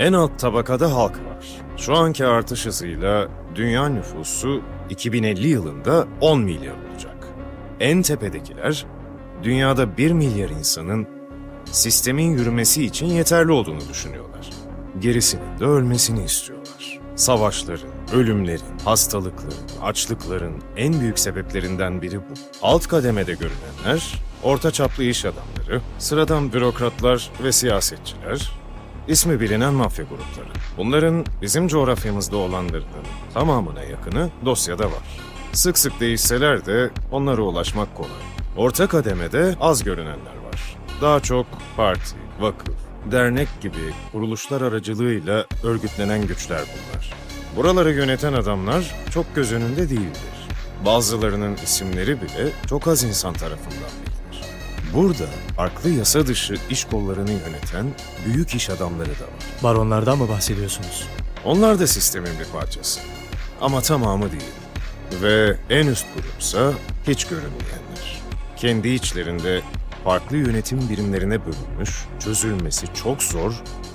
En alt tabakada halk var. Şu anki artış hızıyla dünya nüfusu 2050 yılında 10 milyar olacak. En tepedekiler dünyada 1 milyar insanın sistemin yürümesi için yeterli olduğunu düşünüyorlar. Gerisinin de ölmesini istiyorlar. Savaşların, ölümlerin, hastalıkların, açlıkların en büyük sebeplerinden biri bu. Alt kademede görünenler, orta çaplı iş adamları, sıradan bürokratlar ve siyasetçiler, ismi bilinen mafya grupları. Bunların bizim coğrafyamızda olanlarının tamamına yakını dosyada var. Sık sık değişseler de onlara ulaşmak kolay. Orta kademede az görünenler var. Daha çok parti, vakıf, dernek gibi kuruluşlar aracılığıyla örgütlenen güçler bunlar. Buraları yöneten adamlar çok göz önünde değildir. Bazılarının isimleri bile çok az insan tarafından. Burada farklı yasa dışı iş kollarını yöneten büyük iş adamları da var. Baronlardan mı bahsediyorsunuz? Onlar da sistemin bir parçası. Ama tamamı değil. Ve en üst grupsa hiç görünmeyenler. Kendi içlerinde farklı yönetim birimlerine bölünmüş, çözülmesi çok zor,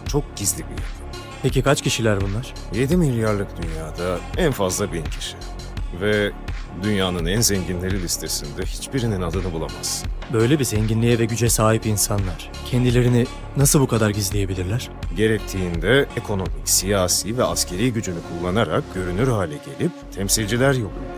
çok gizli bir yapı. Peki kaç kişiler bunlar? 7 milyarlık dünyada en fazla bin kişi. Ve dünyanın en zenginleri listesinde hiçbirinin adını bulamazsın. Böyle bir zenginliğe ve güce sahip insanlar kendilerini nasıl bu kadar gizleyebilirler? Gerektiğinde ekonomik, siyasi ve askeri gücünü kullanarak görünür hale gelip temsilciler yoluyla